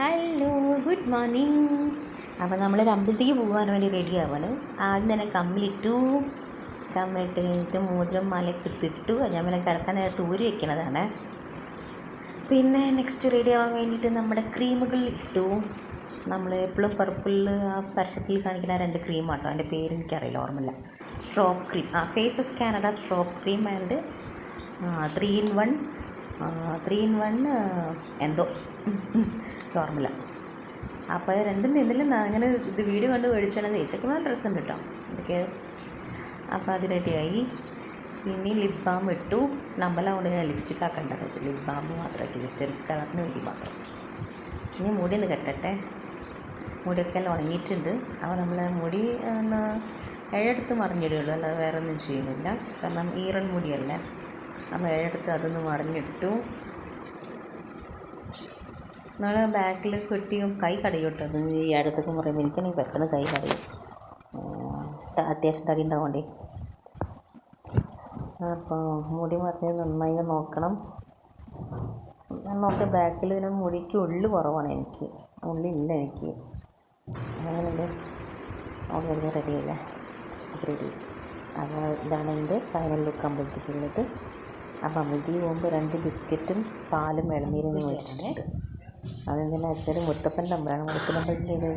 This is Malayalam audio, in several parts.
ഹലോ ഗുഡ് മോർണിംഗ് അപ്പോൾ നമ്മളൊരു അമ്പലത്തേക്ക് പോകാൻ വേണ്ടി റെഡി ആവാണ്. ആദ്യം തന്നെ കമ്മിലിട്ടു കമ്മിലിട്ട് കഴിഞ്ഞിട്ട് മോതിരം മലയൊക്കെ എടുത്തിട്ടു ഞാൻ പിന്നെ കിടക്കാൻ നേരത്ത് ഊരി വെക്കണതാണ്. പിന്നെ നെക്സ്റ്റ് റെഡി ആവാൻ വേണ്ടിയിട്ട് നമ്മുടെ ക്രീമുകൾ ഇട്ടു. നമ്മൾ എപ്പോഴും പർപ്പിളിൽ ആ പരസ്യത്തിൽ കാണിക്കുന്ന രണ്ട് ക്രീമാട്ടോ അതിന്റെ പേര് എനിക്കറിയില്ല ഓർമ്മയില്ല. സ്ട്രോക്ക് ക്രീം ആ faces Canada stroke cream and three in one three in one എന്തോ. ഫോർമുല അപ്പോൾ രണ്ടും നിന്നില്ല അങ്ങനെ ഇത് വീഡിയോ കണ്ട് മേടിച്ചാണ്. തേച്ചൊക്കെ നല്ല ഡ്രസ്സ് ഉണ്ട് കേട്ടോ. ഇതൊക്കെ. അപ്പോൾ അത് റെഡിയായി പിന്നെ ലിപ് ബാം ഇട്ടു. നമ്മളെ കൊണ്ട് ഞാൻ ലിപ്സ്റ്റിക് ആക്കണ്ടെന്ന് വെച്ചാൽ ലിപ് ബാം മാത്രമാക്കി. ജസ്റ്റ് ഒരു കളറിന് വേണ്ടി മാത്രം. ഇനി മുടി ഒന്ന് കെട്ടട്ടെ. മുടിയൊക്കെ എല്ലാം ഉണങ്ങിയിട്ടുണ്ട്. അപ്പോൾ നമ്മൾ മുടി ഒന്ന് ഏഴെടുത്ത് മറിഞ്ഞിടുകയുള്ളൂ. അല്ലാതെ വേറെ ഒന്നും ചെയ്യുന്നില്ല. കാരണം ഈറൻ മുടിയല്ലേ. അപ്പോൾ ഏഴെടുത്ത് അതൊന്ന് മറിഞ്ഞിട്ടു. നമ്മളെ ബാക്കിൽ കെട്ടിയും കൈ കടയോട്ടോ അത് ഈ അടുത്തൊക്കെ പറയുമ്പോൾ എനിക്കാണെങ്കിൽ പെട്ടെന്ന് കൈ കടയും. അത്യാവശ്യം തടി ഉണ്ടാവണ്ടേ? അപ്പോൾ മുടി മറിഞ്ഞ് നന്നായി നോക്കണം. ഞാൻ നോക്കിയ ബാക്കിൽ ഇതിന് മുടിക്ക് ഉള്ളു കുറവാണ് എനിക്ക്. ഉള്ളില്ല എനിക്ക്. അങ്ങനെയുണ്ട്. അവിടെ വരുന്ന റെഡിയല്ല റെഡി. അപ്പോൾ ഇതാണ് എന്റെ ഫൈനൽ ലുക്ക് അമ്പലത്തിക്കുള്ളത് അപ്പോൾ അമിതി പോകുമ്പോൾ രണ്ട് ബിസ്ക്കറ്റും പാലും ഇളനീരും മേടിച്ചിട്ടുണ്ട് അതെന്തിനാ വെച്ചാൽ മുത്തപ്പന്റെ അമ്പലമാണ് മുത്തപ്പന്റെ ഒരു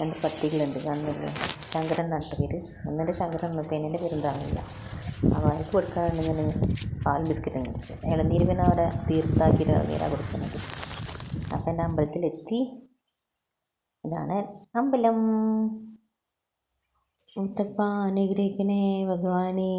രണ്ട് പട്ടികളുണ്ട്. കാണുന്നില്ല ശങ്കരൻ നട്ട പേര്. ഒന്നിന്റെ ശങ്കരൻ എന്ന പെണ്ണിന്റെ പേരുണ്ടാകുന്നില്ല അപ്പോൾ കൊടുക്കാറുണ്ട് ഞാൻ പാൽ ബിസ്ക്കറ്റ് മേടിച്ച്. ഇളനീര് പിന്നെ അവിടെ തീർത്താക്കിയിട്ട് ഇളനീരാണ് കൊടുക്കുന്നത്. അപ്പം എന്റെ അമ്പലത്തിലെത്തി. ഇതാണ് അമ്പലം. മുത്തപ്പ അനുഗ്രഹിക്കണേ ഭഗവാനേ.